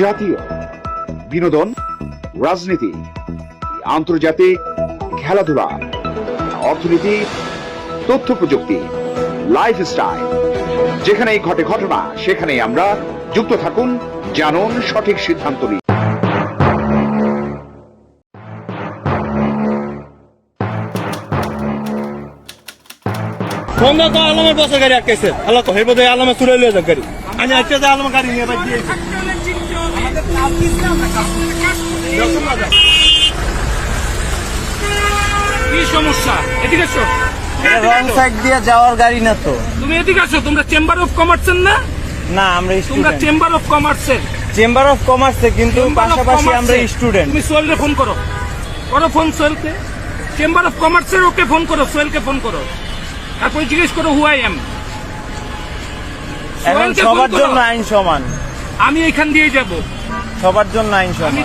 জাতীয় বিনোদন, রাজনীতি, আন্তর্জাতিক খেলাধুলা, অর্থনীতি, তথ্য প্রযুক্তি লাইফস্টাইল যেখানেই ঘটে ঘটনা, সেখানেই আমরা যুক্ত থাকুন, জানুন সঠিক সিদ্ধান্ত নিন আলমের বসে গাড়ি আটকেছে আল্লাহ তো আলমে চুরে লিয়ে যাক গাড়ি। আমি আজকে আলম গাড়ি নিয়ে কি সমস্যা? এদিকে আসো রং সাইড দিয়ে যাওয়ার গাড়ি না তো। তুমি এদিকে আসো তোমরা চেম্বার অফ কমার্সের না? না আমরা তোমরা চেম্বার অফ কমার্সের চেম্বার অফ কমার্সে কিন্তু পাশাপাশি আমরা স্টুডেন্ট তুমি সোহেলকে ফোন করো। করো ফোন সোহেলকে। চেম্বার অফ কমার্সের ওকে ফোন করো সোহেলকে ফোন করো। তারপরে জিজ্ঞেস করো হু আই এম এখন সবার জন্য আইন সমান। আমি এখান দিয়ে যাব। সবার জন্য আইন আমি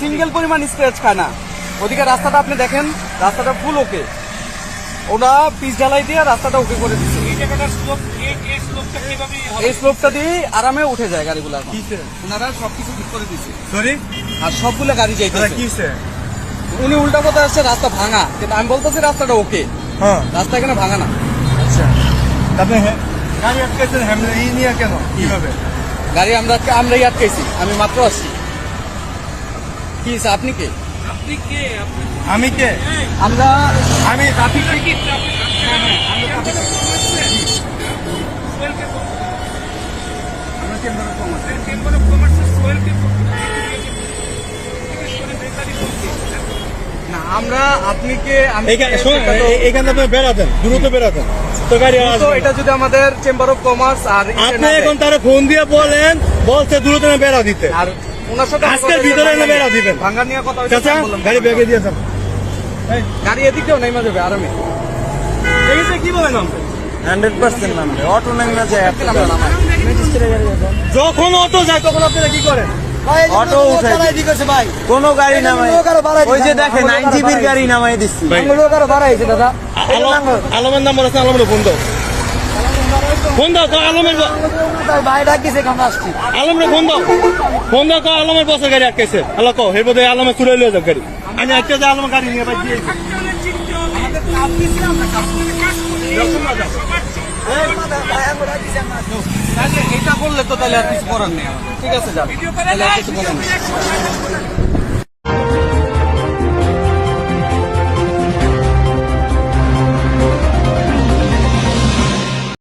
সিঙ্গেল পরিমাণ স্ক্র্যাচ খায় না। ওদিকে রাস্তাটা আপনি দেখেন রাস্তাটা ফুল ওকে ওরা পিচ ঢালাই দিয়ে রাস্তাটা ওকে করে দিচ্ছে। এই স্লোপটা কীভাবে এই স্লোপটা দিয়ে আরামে উঠে যায় গাড়িগুলো ওনারা সবকিছু ঠিক করে দিচ্ছে সরি আর সবগুলো গাড়ি যাইতেছে। কিসে? উনি উল্টা কথা আসছে রাস্তা ভাঙা। কিন্তু আমি বলতেছি রাস্তাটা ওকে হ্যাঁ। রাস্তা এখানে ভাঙা না। আচ্ছা। আপনি হে- গাড়ি আটকেছেন হ্যামলে এই নিয়ে কেন? কীভাবে? গাড়ি আমরা আমরাই আটকেছি আমি মাত্র আসছি কি আপনি কে? আপনি আমি কে? আমরা আমি ট্রাফিক হ্যাঁ হ্যাঁ। আমরা না আপনি কে? আপনি বেড়াতেন দ্রুত বেড়াতেন তো গাড়ি আর তো আসবে। না। এটা যদি আমাদের চেম্বার অফ কমার্স আর ইসে আপনি না দেয়, এখন তারা ফোন দিয়ে বলেন বলছে দ্রুত না বেড়া দিতে। আর ওনার সাথে আজকের ভিতরে এনে বেড়া দিবেন। ভাঙ্গা নিয়ে কথা চাচা গাড়ি বেগে দিয়েছেন গাড়ি এদিক নেমে যাবে আরামে দেখেছে কি বলেন আপনি হান্ড্রেড পার্সেন্ট নামবে। অটো নামে যায়। যখন অটো যায় তখন আপনারা কি করেন? অটো উঠে কোন গাড়ি নামাই ওই যে দেখেন আইন জিবির গাড়ি নামাই দিচ্ছি আলম- আলমের নাম্বার আছে আলমের ফোন দাও। ফোন দাও তো আলমের ব- আলমের ফোন দাও। ফোন দাও তো আলমের বসে গাড়ি আটকেছে। আল্লাহ কো হের বোধ আলমে চুরে লিয়ে যাক গাড়ি। আমি আজকে যে আলম গাড়ি নিয়ে বাদ দিয়েছি তাহলে এটা করলে তো তাহলে আর কিছু করার নেই। ঠিক আছে যান। তাহলে আর কিছু করার নেই।